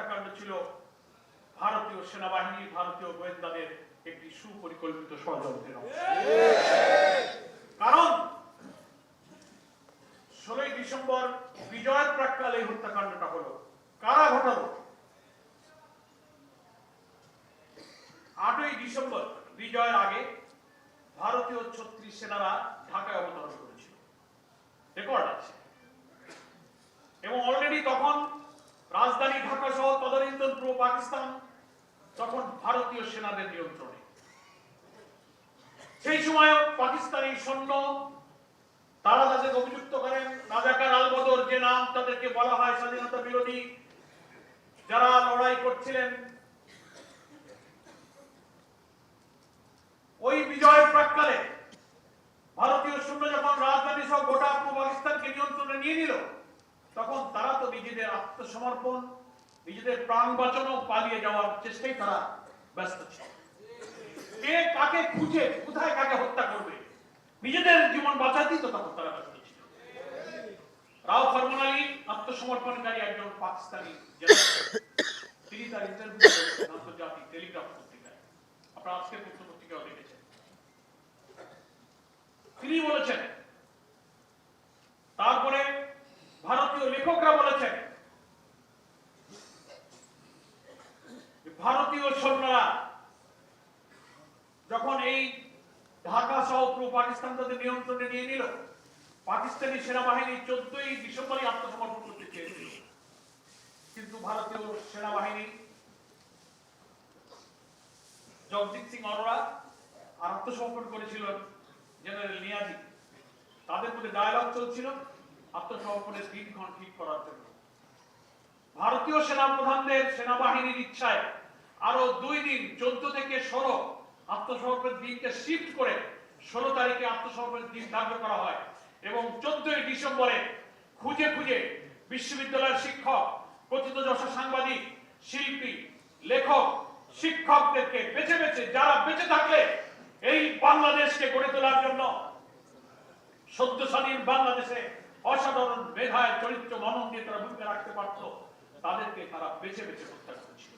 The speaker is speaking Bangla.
হত্যাকাণ্ড ছিল ভারতীয় সেনাবাহিনী ভারতীয় গোয়েন্দাদের একটি সুপরিকল্পিত ষড়যন্ত্রের কারণ ষোলোই ডিসেম্বর বিজয়ের প্রাককালে এই হত্যাকাণ্ডটা হলো। কারা ঘটালো আটই ডিসেম্বর, বিজয়ের আগে ভারতীয় ছত্রিশ সেনারা ঢাকায় অবতরণ করেছিল রেকর্ড আছে এবং অলরেডি তখন রাজধানী ঢাকা সহ তদানীন্তন পূর্ব পাকিস্তান, তখন ভারতীয় সেনাদের নিয়ন্ত্রণে। সেই সময় পাকিস্তানি সৈন্য, তারা তাদের অভিযুক্ত করেন, রাজাকার আল বদর যে নাম তাদেরকে বলা হয় স্বাধীনতা বিরোধী, যারা লড়াই করছিলেন, ওই বিজয়ের প্রাককালে ভারতীয় সৈন্য যখন রাজধানী সহ গোটা পূর্ব পাকিস্তানকে নিয়ন্ত্রণে নিয়ে নিল, তখন আত্মসমর্পণ নিজেদের প্রাণ বাঁচানো, পালিয়ে যাওয়ার চেষ্টায় তারা ব্যস্ত ছিল। কে কাকে খুঁজে, কোথায় কাকে হত্যা করবে? নিজেদের জীবন বাঁচাতেই তো তখন তারা ব্যস্ত ছিল। রাও ফরমান আলী, আত্মসমর্পণকারী একজন পাকিস্তানি। তিনি তার ইন্টারভিউ আন্তর্জাতিক টেলিগ্রাফ পত্রিকায়। ভারতীয় সৈন্যরা যখন এই ঢাকা সহ পূর্ব পাকিস্তান তাদের নিয়ন্ত্রণে নিয়ে নিল, পাকিস্তানি সেনাবাহিনী চোদ্দই ডিসেম্বরই আত্মসমর্পণ করতে চেয়েছিল। কিন্তু ভারতীয় সেনাবাহিনী জগজিৎ সিং অরোরা আর আত্মসমর্পণ করেছিলেন জেনারেল নিয়াজি। তাদের মধ্যে ডায়ালগ চলছিল আত্মসমর্পণের দিনক্ষণ ঠিক করার জন্য। ভারতীয় সেনা প্রধানদের সেনাবাহিনীর ইচ্ছায় আরও দুই দিন চোদ্দ থেকে ষোলো আত্মসমর্পণের দিনকে শিফট করে ষোলো তারিখে আত্মসমর্পণের দিন ধার্য করা হয় এবং চোদ্দই ডিসেম্বরে খুঁজে খুঁজে বিশ্ববিদ্যালয়ের শিক্ষক, কথিত যশা সাংবাদিক, শিল্পী, লেখক, শিক্ষকদেরকে বেছে বেছে, যারা বেঁচে থাকলে এই বাংলাদেশকে গড়ে তোলার জন্য সদ্য স্বাধীন বাংলাদেশে অসাধারণ মেধায় চরিত্র মনন নিয়ে তারা ভূমিকা রাখতে পারত, তাদেরকে তারা বেছে বেছে হত্যা করেছিল।